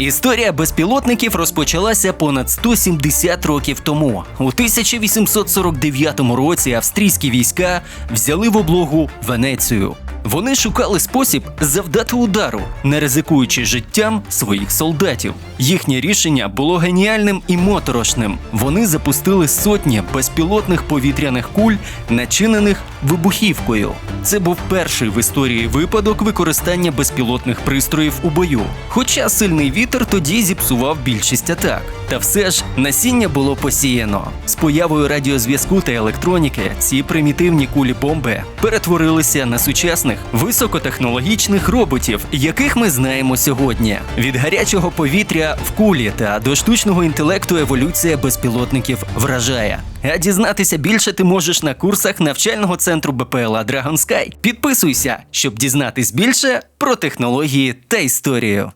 Історія безпілотників розпочалася понад 170 років тому. У 1849 році австрійські війська взяли в облогу Венецію. Вони шукали спосіб завдати удару, не ризикуючи життям своїх солдатів. Їхнє рішення було геніальним і моторошним. Вони запустили сотні безпілотних повітряних куль, начинених вибухівкою. Це був перший в історії випадок використання безпілотних пристроїв у бою. Хоча сильний вітер тоді зіпсував більшість атак. Та все ж насіння було посіяно. З появою радіозв'язку та електроніки ці примітивні кулі бомби перетворилися на сучасних високотехнологічних роботів, яких ми знаємо сьогодні. Від гарячого повітря в кулі та до штучного інтелекту еволюція безпілотників вражає. А дізнатися більше ти можеш на курсах навчального центру БПЛА Dragon Sky. Підписуйся, щоб дізнатись більше про технології та історію.